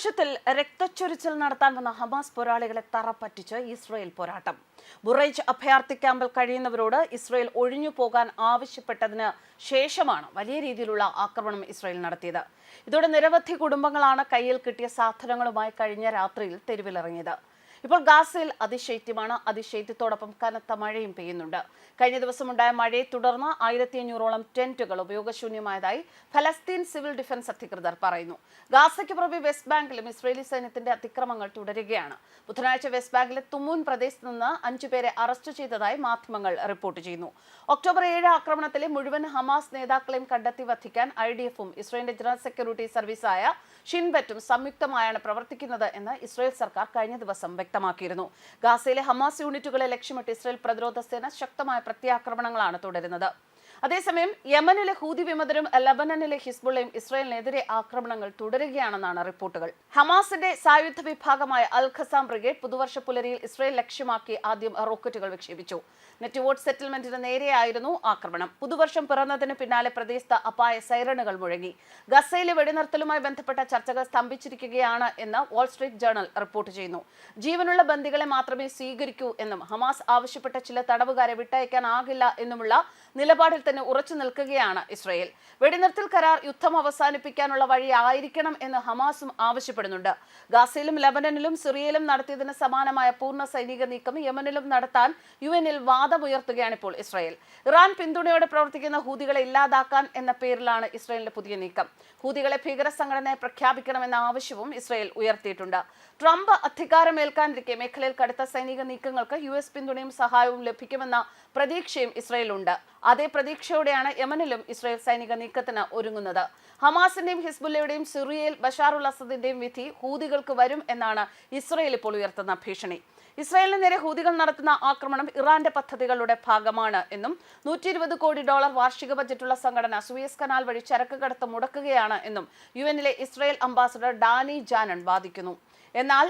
സംഘർഷത്തിൽ രക്തച്ചൊരിച്ചിൽ നടത്താൻ വന്ന ഹമാസ് പോരാളികളെ തറപ്പറ്റിച്ച് ഇസ്രയേൽ പോരാട്ടം. ബുറൈജ് അഭയാർത്ഥി ക്യാമ്പിൽ കഴിയുന്നവരോട് ഇസ്രയേൽ ഒഴിഞ്ഞു പോകാൻ ആവശ്യപ്പെട്ടതിന് ശേഷമാണ് വലിയ രീതിയിലുള്ള ആക്രമണം ഇസ്രയേൽ നടത്തിയത്. ഇതോടെ നിരവധി കുടുംബങ്ങളാണ് കയ്യിൽ കിട്ടിയ സാധനങ്ങളുമായി കഴിഞ്ഞ രാത്രിയിൽ തെരുവിലിറങ്ങിയത്. ഇപ്പോൾ ഗാസയിൽ അതിശൈത്യമാണ്. അതിശൈത്യത്തോടൊപ്പം കനത്ത മഴയും പെയ്യുന്നുണ്ട്. കഴിഞ്ഞ ദിവസം ഉണ്ടായ മഴയെ തുടർന്ന് ആയിരത്തി അഞ്ഞൂറോളം ടെന്റുകൾ ഉപയോഗശൂന്യമായതായി ഫലസ്തീൻ സിവിൽ ഡിഫൻസ് അധികൃതർ പറയുന്നു. ഗാസയ്ക്ക് പുറമെ വെസ്റ്റ് ബാങ്കിലും ഇസ്രേലി സൈന്യത്തിന്റെ അതിക്രമങ്ങൾ തുടരുകയാണ്. ബുധനാഴ്ച വെസ്റ്റ് ബാങ്കിലെ തുമ്മൂൻ പ്രദേശത്ത് നിന്ന് അഞ്ചുപേരെ അറസ്റ്റ് ചെയ്തതായി മാധ്യമങ്ങൾ റിപ്പോർട്ട് ചെയ്യുന്നു. ഒക്ടോബർ ഏഴ് ആക്രമണത്തിലെ മുഴുവൻ ഹമാസ് നേതാക്കളെയും കണ്ടെത്തി വധിക്കാൻ ഐ ഡി എഫും ഇസ്രയേലിന്റെ ജനറൽ സെക്യൂരിറ്റി സർവീസായ ഷിൻബറ്റും സംയുക്തമായാണ് പ്രവർത്തിക്കുന്നത് എന്ന് ഇസ്രയേൽ സർക്കാർ കഴിഞ്ഞ ദിവസം വ്യക്തമാക്കിയിരുന്നു. ഗാസയിലെ ഹമാസ് യൂണിറ്റുകളെ ലക്ഷ്യമിട്ട് ഇസ്രയേൽ പ്രതിരോധ സേന ശക്തമായ പ്രത്യാക്രമണങ്ങളാണ് തുടരുന്നത്. അതേസമയം യമനിലെ ഹൂതി വിമതരും ലബനനിലെ ഹിസ്ബുള്ളയും ഇസ്രായേലിനെതിരെ ആക്രമണങ്ങൾ തുടരുകയാണെന്നാണ് റിപ്പോർട്ടുകൾ. ഹമാസിന്റെ സായുധ വിഭാഗമായ അൽ ഖസാം ബ്രിഗേഡ് പുതുവർഷ പുലരിയിൽ ഇസ്രായേൽ ലക്ഷ്യമാക്കി ആദ്യം റോക്കറ്റുകൾ വിക്ഷേപിച്ചു. നെറ്റ്വോട്ട് സെറ്റിൽമെന്റിന് നേരെയായിരുന്നു ആക്രമണം. പുതുവർഷം പിറന്നതിന് പിന്നാലെ പ്രദേശത്ത് അപായ സൈറണുകൾ മുഴങ്ങി. ഗസയിലെ വെടിനിർത്തലുമായി ബന്ധപ്പെട്ട ചർച്ചകൾ സ്തംഭിച്ചിരിക്കുകയാണ് എന്ന് വാൾസ്ട്രീറ്റ് ജേർണൽ റിപ്പോർട്ട് ചെയ്യുന്നു. ജീവനുള്ള ബന്ദികളെ മാത്രമേ സ്വീകരിക്കൂ എന്നും ഹമാസ് ആവശ്യപ്പെട്ട ചില തടവുകാരെ വിട്ടയക്കാനാകില്ല എന്നുമുള്ള തന്നെ ഉറച്ചു നിൽക്കുകയാണ് ഇസ്രയേൽ. വെടിനിർത്തൽ കരാർ യുദ്ധം അവസാനിപ്പിക്കാനുള്ള വഴി ആയിരിക്കണം എന്ന് ഹമാസും ആവശ്യപ്പെടുന്നുണ്ട്. ഗാസയിലും ലബനനിലും സിറിയയിലും നടത്തിയതിന് സമാനമായ പൂർണ സൈനിക നീക്കം യമനിലും നടത്താൻ യു എനിൽ വാദമുയർത്തുകയാണ് ഇപ്പോൾ ഇസ്രയേൽ. ഇറാൻ പിന്തുണയോടെ പ്രവർത്തിക്കുന്ന ഹൂതികളെ ഇല്ലാതാക്കാൻ എന്ന പേരിലാണ് ഇസ്രയേലിന്റെ പുതിയ നീക്കം. ഹൂതികളെ ഭീകര സംഘടനയെ പ്രഖ്യാപിക്കണമെന്ന ആവശ്യവും ഇസ്രയേൽ ഉയർത്തിയിട്ടുണ്ട്. ട്രംപ് അധികാരമേൽക്കാനിരിക്കെ മേഖലയിൽ കടുത്ത സൈനിക നീക്കങ്ങൾക്ക് യു പിന്തുണയും സഹായവും ലഭിക്കുമെന്ന പ്രതീക്ഷയും ഇസ്രയേലുണ്ട് അതേ പ്രതീക്ഷയോടെയാണ് യമനിലും ഇസ്രായേൽ സൈനിക നീക്കത്തിന് ഒരുങ്ങുന്നത്. ഹമാസിന്റെയും ഹിസ്ബുല്ലയുടെയും സിറിയയിൽ ബഷാറുൽ അസദിന്റെയും വിധി ഹൂതികൾക്ക് വരും എന്നാണ് ഇസ്രയേൽ ഇപ്പോൾ ഉയർത്തുന്ന ഭീഷണി. ഇസ്രായേലിന് നേരെ ഹൂതികൾ നടത്തുന്ന ആക്രമണം ഇറാന്റെ പദ്ധതികളുടെ ഭാഗമാണ് എന്നും നൂറ്റി ഇരുപത് കോടി ഡോളർ വാർഷിക ബജറ്റുള്ള സംഘടന സുയസ് കനാൽ വഴി ചരക്ക് കടത്ത് മുടക്കുകയാണ് എന്നും യു എന്നിലെ ഇസ്രായേൽ അംബാസഡർ ഡാനി ജാനൺ വാദിക്കുന്നു. എന്നാൽ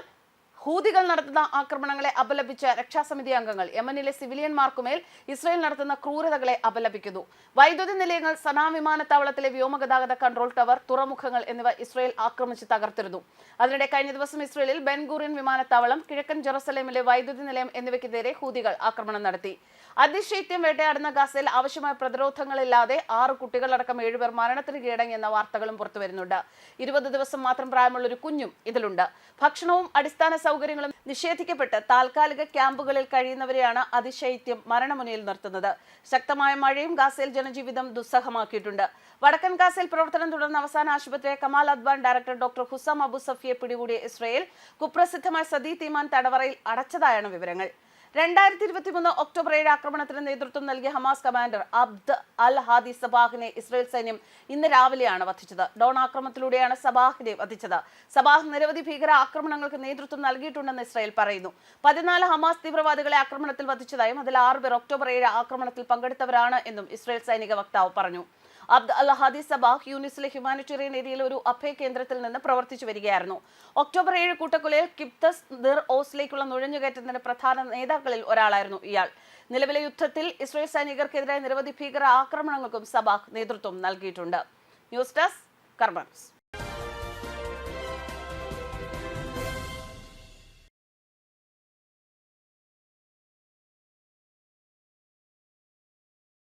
ഹൂതികൾ നടത്തുന്ന ആക്രമണങ്ങളെ അപലപിച്ച രക്ഷാസമിതി അംഗങ്ങൾ യമനിലെ സിവിലിയന്മാർക്കുമേൽ ഇസ്രയേൽ നടത്തുന്ന ക്രൂരതകളെ അപലപിക്കുന്നു. വൈദ്യുതി നിലയങ്ങൾ സനാ വിമാനത്താവളത്തിലെ വ്യോമഗതാഗത കൺട്രോൾ ടവർ തുറമുഖങ്ങൾ എന്നിവ ഇസ്രയേൽ ആക്രമിച്ച് തകർത്തിരുന്നു. അതിനിടെ കഴിഞ്ഞ ദിവസം ഇസ്രയേലിൽ ബെൻഗൂറിൻ വിമാനത്താവളം കിഴക്കൻ ജെറുസലേമിലെ വൈദ്യുതി നിലയം എന്നിവയ്ക്കെതിരെ ഹൂതികൾ ആക്രമണം നടത്തി. അതിശൈത്യം വേട്ടയാടുന്ന ഗാസയിൽ ആവശ്യമായ പ്രതിരോധങ്ങളില്ലാതെ ആറ് കുട്ടികളടക്കം ഏഴുപേർ മരണത്തിന് കീഴടങ്ങിയെന്ന വാർത്തകളും പുറത്തുവരുന്നുണ്ട്. ഇരുപത് ദിവസം മാത്രം പ്രായമുള്ള ഒരു കുഞ്ഞും ഇതിലുണ്ട്. ഭക്ഷണവും അടിസ്ഥാന സൗകര്യങ്ങളും നിഷേധിക്കപ്പെട്ട് താൽക്കാലിക ക്യാമ്പുകളിൽ കഴിയുന്നവരെയാണ് അതിശൈത്യം മരണമുനയിൽ നിർത്തുന്നത്. ശക്തമായ മഴയും ഗാസയിൽ ജനജീവിതം ദുസ്സഹമാക്കിയിട്ടുണ്ട്. വടക്കൻ ഗാസയിൽ പ്രവർത്തനം തുടർന്ന അവസാന ആശുപത്രിയെ Kamal Adwan director doctor Hussam Abu സഫിയെ പിടികൂടിയ ഇസ്രയേൽ കുപ്രസിദ്ധമായ സദീ തീമാൻ തടവറയിൽ അടച്ചതായാണ് വിവരങ്ങൾ. രണ്ടായിരത്തി ഇരുപത്തി മൂന്ന് ഒക്ടോബർ ഏഴ് ആക്രമണത്തിന് നേതൃത്വം നൽകിയ Hamas commander Abd al Hadi സബാഹിനെ Israel സൈന്യം ഇന്ന് രാവിലെയാണ് വധിച്ചത്. ഡോൺ ആക്രമണത്തിലൂടെയാണ് സബാഹിനെ വധിച്ചത്. സബാഹ് നിരവധി ഭീകര ആക്രമണങ്ങൾക്ക് നേതൃത്വം നൽകിയിട്ടുണ്ടെന്ന് ഇസ്രയേൽ പറയുന്നു. പതിനാല് ഹമാസ് തീവ്രവാദികളെ ആക്രമണത്തിൽ വധിച്ചതായും അതിൽ ആറുപേർ ഒക്ടോബർ ഏഴ് ആക്രമണത്തിൽ പങ്കെടുത്തവരാണ് എന്നും ഇസ്രയേൽ സൈനിക വക്താവ് പറഞ്ഞു. അബ്ദ് അൽ ഹാദി സബാഹ് യൂണിസിലെ ഹ്യൂമാനിറ്റേറിയൻ ഏരിയയിലെ ഒരു അഭയ കേന്ദ്രത്തിൽ നിന്ന് പ്രവർത്തിച്ചു വരികയായിരുന്നു. ഒക്ടോബർ ഏഴ് കൂട്ടക്കൊലയിൽ കിപ്തസ് ദിർ ഓസിലേക്കുള്ള നുഴഞ്ഞുകയറ്റത്തിന്റെ പ്രധാന നേതാക്കളിൽ ഒരാളായിരുന്നു ഇയാൾ. നിലവിലെ യുദ്ധത്തിൽ ഇസ്രയേൽ സൈനികർക്കെതിരായ നിരവധി ഭീകര ആക്രമണങ്ങൾക്കും സബാഖ് നേതൃത്വം നൽകിയിട്ടുണ്ട്. News desk കർമ്മൻസ്